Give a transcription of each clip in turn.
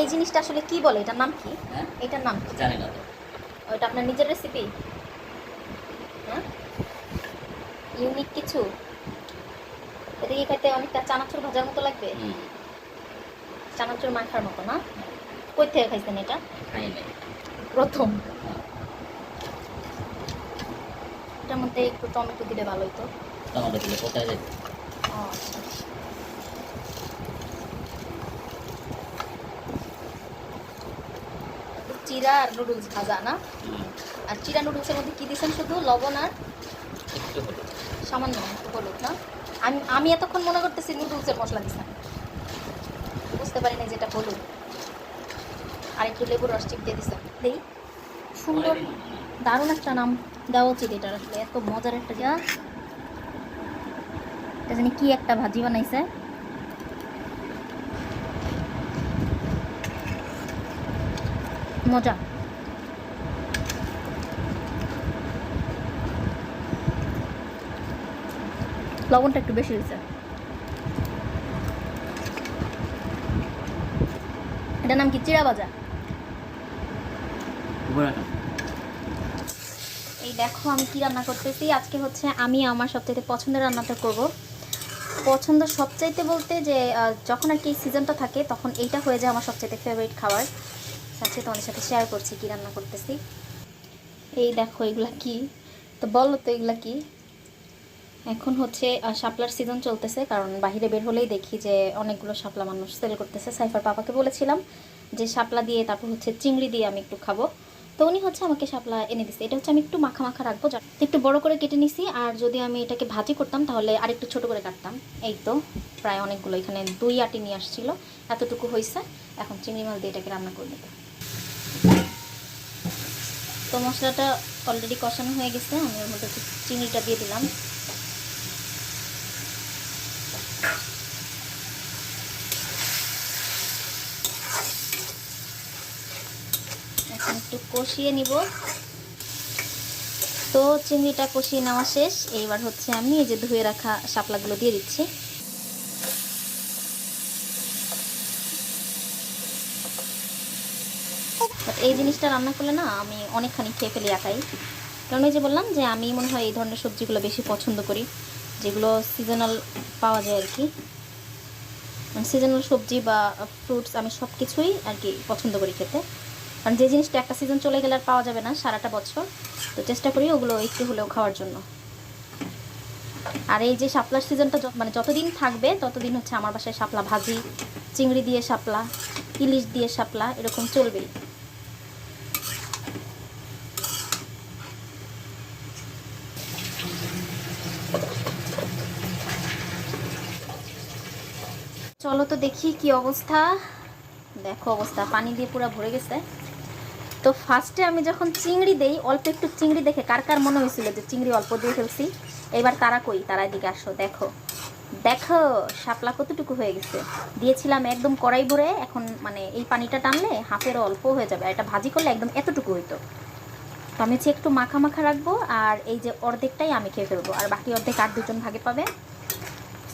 এই জিনিসটা আসলে কি বলে? এটার নাম কি? হ্যাঁ? এটার নাম কি? জানি না তো। ওইটা আপনার নিজের রেসিপি হ্যাঁ? ইউনিক কিছু? এটা কি খাইতে অনেকটা চানাচুর ভাজার মতো লাগবে? চানাচুর মাখার মতো না? কই থেকে খাইছেন এটা? প্রথম। এটার মধ্যে একটু টমেটো দিলে ভালো হতো টমেটো দিলে কোথায় যাবে ও আচ্ছা। চিরা আর নুডলস ভাজা না? আর চিরা নুডলসের মধ্যে কী দিয়েছেন শুধু? লবণ আর সামান্য হলুদ না? আমি আমি এতক্ষণ মনে করতেছি নুডলসের মশলা দিছেন বুঝতে পারি না যেটা হলুদ। আর একটু লেবুর রস চিপ দিয়ে দিছেন দেই। সুন্দর দারুণ একটা নাম দেওয়া উচিত এটার আসলে। এত মজার একটা যা। এটা জানি কী একটা ভাজি বানাইছে। মজা। লবণটা একটু বেশি হয়েছে। এটার নাম কি? চিড়া ভাজা। এই দেখো আমি কি রান্না করতেছি। আজকে হচ্ছে আমি আমার সবচাইতে পছন্দের রান্নাটা করব। পছন্দ সবচাইতে বলতে যে যখন আর কি সিজনটা থাকে তখন এইটা হয়ে যায় আমার সবচাইতে ফেভারিট খাবার। আজকে তোমাদের সাথে শেয়ার করছি কি রান্না করতেছি। এই দেখো এগুলা কি? তো বলো তো এগুলা কি? এখন হচ্ছে শাপলার সিজন চলতেছে, কারণ বাইরে বের হলেই দেখি যে অনেকগুলো শাপলা মানুষ সেল করতেছে। সাইফার পাপাকে বলেছিলাম যে শাপলা দিয়ে তারপর হচ্ছে চিংড়ি দিয়ে আমি একটু খাব। তো উনি হচ্ছে আমাকে শাপলা এনে দিচ্ছে এটা হচ্ছে আমি একটু মাখা মাখা রাখব একটু বড় করে কেটে নিছি, আর যদি আমি এটাকে ভাজি করতাম তাহলে আর একটু ছোট করে কাটতাম। এই তো, প্রায় অনেকগুলো এখানে দুই আটি নিয়ে আসছিল। এতটুকু হয়েছে এখন চিংড়ি মাছ দিয়ে এটাকে রান্না করে নিতে তো মশলাটা অলরেডি কষানো হয়ে গেছে, আমি ওর মধ্যে চিংড়িটা দিয়ে দিলাম। এখন একটু কষিয়ে নিব। তো চিংড়িটা কষিয়ে নেওয়া শেষ। এইবার হচ্ছে আমি এই যে ধুয়ে রাখা শাপলাগুলো দিয়ে দিচ্ছি। এই জিনিসটা রান্না করলে না আমি অনেকখানি খেয়ে ফেলি একাই। কারণ ওই যে বললাম যে আমি মনে হয় এই ধরনের সবজিগুলো বেশি পছন্দ করি, যেগুলো সিজনাল পাওয়া যায় আর কি। মানে সিজনাল সবজি বা ফ্রুটস আমি সব কিছুই আর কি পছন্দ করি খেতে। কারণ যে জিনিসটা একটা সিজন চলে গেলে আর পাওয়া যাবে না সারাটা বছর, তো চেষ্টা করি ওগুলো একটু হলেও খাওয়ার জন্য। আর এই যে শাপলার সিজনটা মানে যতদিন থাকবে ততদিন হচ্ছে আমার বাসায় শাপলা ভাজি, চিংড়ি দিয়ে শাপলা, ইলিশ দিয়ে শাপলা এরকম চলবেই। চলো তো দেখি কি অবস্থা। দেখো অবস্থা, পানি দিয়ে পুরো ভরে গেছে। তো ফার্স্টে আমি যখন চিংড়ি দেই, অল্প একটু চিংড়ি দেখে কার কার মনে হয়েছিল যে চিংড়ি অল্প দিয়ে ফেলছি। এবার তারা কই? তারা এদিকে আসো, দেখো। দেখো, শাপলা কতটুকু হয়ে গেছে। দিয়েছিলাম একদম কড়াই ভরে, এখন মানে এই পানিটা টানলে হাফেরও অল্প হয়ে যাবে। এটা ভাজি করলে একদম এতটুকু হইতো। তো আমি হচ্ছে একটু মাখা মাখা রাখব, আর এই যে অর্ধেকটাই আমি খেয়ে ফেলব। আর বাকি অর্ধেক আর দুজন ভাগে পাবে।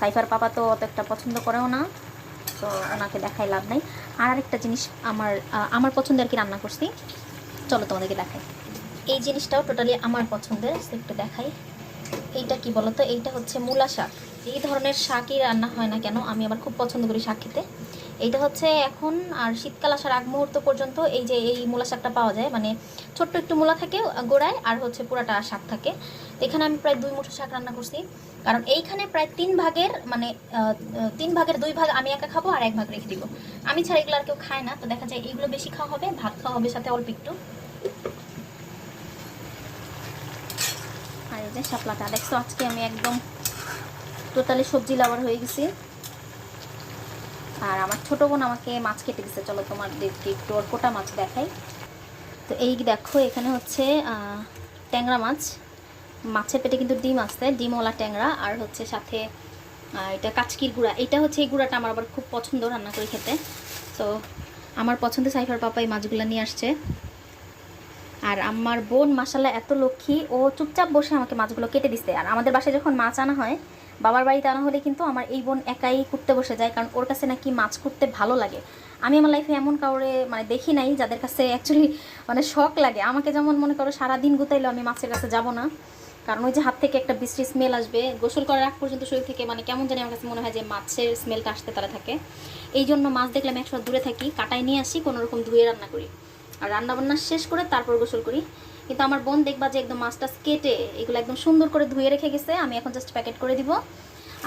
সাইফার পাপা তো অত একটা পছন্দ করেও না। তো ওনাকে দেখাই লাভ নাই। আর আরেকটা জিনিস আমার আমার পছন্দের আর কি রান্না করছি? চলো তোমাদেরকে দেখাই। এই জিনিসটাও টোটালি আমার পছন্দের একটু দেখাই। এইটা কি বলো তো এইটা হচ্ছে মূলা শাক। এই ধরনের শাকই রান্না হয় না কেন? আমি আবার খুব পছন্দ করি শাক খেতে। এইটা হচ্ছে এখন আর শীতকাল আসার আগ মুহূর্ত পর্যন্ত এই যে এই মূলা শাকটা পাওয়া যায় মানে ছোট্ট একটু মূলা থাকে গোড়ায়, আর হচ্ছে পুরাটা শাক থাকে। এখানে আমি প্রায় দুই মুঠো শাক রান্না করছি। কারণ এইখানে প্রায় তিন ভাগের মানে তিন ভাগের দুই ভাগ আমি একা খাব আর এক ভাগ রেখে দিব। আমি ছাড়া এগুলো আর কেউ খায় না, তো দেখা যায় এইগুলো বেশি খাওয়া হবে, ভাত খাওয়া হবে সাথে অল্প একটু। আর এই যে শাপলাটা, দেখছ, আজকে আমি একদম টোটালি সবজি লাভার হয়ে গেছি। আর আমার ছোট বোন আমাকে মাছ কেটে দিছে, চলো তোমাদেরকে একটু কোটা মাছ দেখাই। তো এই দেখো, এখানে হচ্ছে ট্যাংরা মাছ। মাছের পেটে কিন্তু ডিম আছে, ডিমওয়ালা ট্যাংরা, আর হচ্ছে সাথে এটা কাচকির গুঁড়া। এটা হচ্ছে এই গুঁড়াটা আমার আবার খুব পছন্দ রান্না করে খেতে। তো আমার পছন্দের সাইফার পাপা এই মাছগুলো নিয়ে আসছে। আর আমার বোন মাসাল্লাহ এত লক্ষ্মী, ও চুপচাপ বসে আমাকে মাছগুলো কেটে দিচ্ছে আর আমাদের বাসায় যখন মাছ আনা হয়, বাবার বাড়িতে আনা হলে কিন্তু আমার এই বোন একাই করতে বসে যায়, কারণ ওর কাছে নাকি মাছ করতে ভালো লাগে। আমি আমার লাইফে এমন কাউরে মানে দেখি নাই, যাদের কাছে অ্যাকচুয়ালি মানে শখ লাগে। আমাকে যেমন মনে করো সারাদিন গুতাইলেও আমি মাছের কাছে যাব না। কারণ ওই যে হাত থেকে একটা বিশ্রী স্মেল আসবে, গোসল করার আগ পর্যন্ত শরীর থেকে মানে কেমন জানি আমার কাছে মনে হয় যে মাছের স্মেলটা আসতে তারা থাকে। এই জন্য মাছ দেখলে আমি একসময় দূরে থাকি, কাটায় নিয়ে আসি, কোনো রকম ধুয়ে রান্না করি। আর রান্না বান্না শেষ করে তারপর গোসল করি। কিন্তু আমার বোন দেখবা যে একদম মাছটা কেটে এগুলো একদম সুন্দর করে ধুয়ে রেখে গেছে, আমি এখন জাস্ট প্যাকেট করে দিব।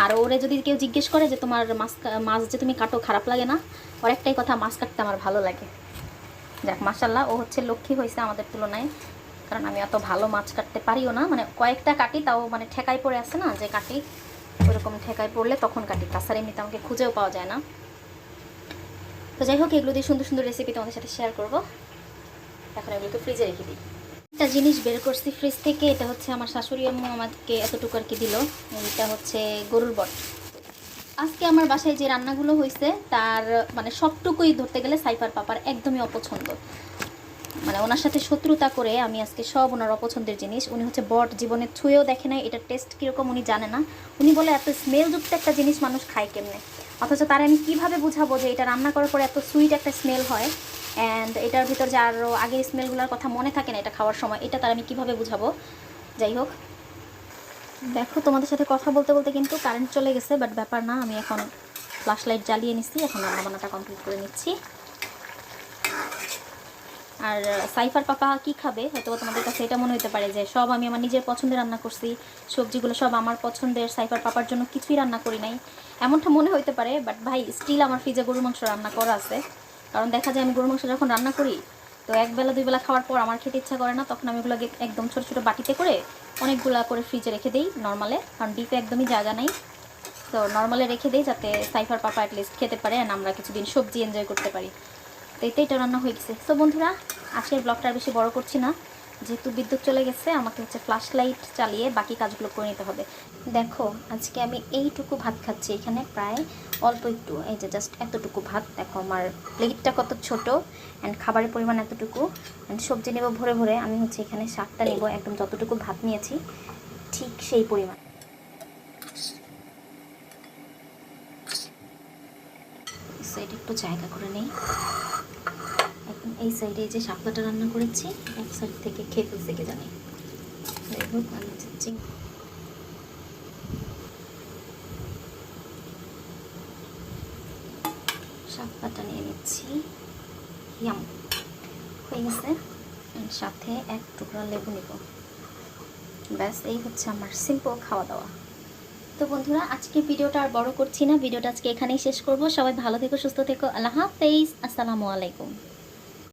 আর ওরে যদি কেউ জিজ্ঞেস করে যে তোমার মাছ মাছ যে তুমি কাটো খারাপ লাগে না, ওর একটাই কথা, মাছ কাটতে আমার ভালো লাগে। যাক মাসাল্লাহ ও হচ্ছে লক্ষ্মী হয়েছে আমাদের তুলনায়। কারণ আমি অত ভালো মাছ কাটতে পারিও না। মানে কয়েকটা কাটি, তাও মানে ঠেকাই পড়ে আছে না, যে কাটি ওরকম ঠেকাই পড়লে তখন কাটি। তাছাড়া এমনিতে আমাকে খুঁজেও পাওয়া যায় না। তো যাই হোক, এগুলো দিয়ে সুন্দর সুন্দর রেসিপি তোমাদের সাথে শেয়ার করব। এখন এগুলোকে ফ্রিজে রেখে দিই। একটা জিনিস বের করছি ফ্রিজ থেকে, এটা হচ্ছে আমার শাশুড়ি আম্মু আমাকে এতটুকু আর কি দিল। এটা হচ্ছে গরুর বট। আজকে আমার বাসায় যে রান্নাগুলো হয়েছে তার মানে সবটুকুই ধরতে গেলে সাইফার পাপার একদমই অপছন্দ। মানে ওনার সাথে শত্রুতা করে আমি আজকে সব ওনার অপছন্দের জিনিস, উনি হচ্ছে বট, জীবনে ছুঁয়েও দেখে নাই, এটা টেস্ট কীরকম উনি জানে না। উনি বলে, এত স্মেলযুক্ত একটা জিনিস মানুষ খায় কেমনে? অথচ তার আমি কীভাবে বুঝাবো যে এটা রান্না করার পরে এত সুইট একটা স্মেল হয়? অ্যান্ড এটার ভিতর যে আরও আগের স্মেলগুলোর কথা মনে থাকে না এটা খাওয়ার সময়, এটা তার আমি কীভাবে বুঝাবো? যাই হোক। দেখো, তোমাদের সাথে কথা বলতে বলতে কিন্তু কারেন্ট চলে গেছে বাট ব্যাপার না, আমি এখন ফ্ল্যাশ লাইট জ্বালিয়ে নিচ্ছি এখন রান্নাবান্নাটা কমপ্লিট করে নিচ্ছি। আর সাইফার পাপা কি খাবে? হয়তো তোমাদের কাছে এটা মনে হতে পারে যে সব আমি আমার নিজের পছন্দের রান্না করছি, সবজিগুলো সব আমার পছন্দের, সাইফার পাপার জন্য কিছুই রান্না করি নাই। এমনটা মনে হতে পারে বাট ভাই স্টিল আমার ফ্রিজে গরুর মাংস রান্না করা আছে। কারণ দেখা যায় আমি গরুর মাংস যখন রান্না করি, তো এক বেলা, দুই বেলা খাওয়ার পর আমার খেতে ইচ্ছা করে না, তখন আমি ওগুলোকে একদম ছোটো ছোটো বাটিতে করে অনেকগুলা করে ফ্রিজে রেখে দিই নর্মালে কারণ ডিপে একদমই জায়গা নেই। তো নর্মালে রেখে দিই যাতে সাইফার পাপা অ্যাটলিস্ট খেতে পারে আর আমরা কিছুদিন সবজি এনজয় করতে পারি। তো এটাই এটা রান্না হয়ে গেছে তো বন্ধুরা, আজকের ব্লগটা বেশি বড় করছি না। যেহেতু বিদ্যুৎ চলে গেছে, আমাকে হচ্ছে ফ্ল্যাশ লাইট চালিয়ে বাকি কাজগুলো করে নিতে হবে। দেখো, আজকে আমি এইটুকু ভাত খাচ্ছি এখানে, প্রায় অল্প একটু। এই যে জাস্ট এতটুকু ভাত। দেখো, আমার প্লেটটা কত ছোট অ্যান্ড খাবারের পরিমাণ এতটুকু। অ্যান্ড সবজি নেব ভরে ভরে। আমি হচ্ছে এখানে শাকটা নেব, একদম যতটুকু ভাত নিয়েছি, ঠিক সেই পরিমাণ। সাইডে একটু জায়গা করে নেই। এই সাইডে যে শাপলাটা রান্না করেছি, এক সাইড থেকে খেয়ে ফেলছে কে জানি। যাই নিয়ে নিচ্ছি। ইয়াম। হয়ে গেছে। সাথে এক টুকরা লেবু নিব। ব্যাস, এই হচ্ছে আমার সিম্পল খাওয়া দাওয়া তো বন্ধুরা, আজকে ভিডিওটা আর বড় করছি না। ভিডিওটা আজকে এখানেই শেষ করব। সবাই ভালো থেকো, সুস্থ থেকো। আল্লাহ হাফেজ। আসসালামু আলাইকুম।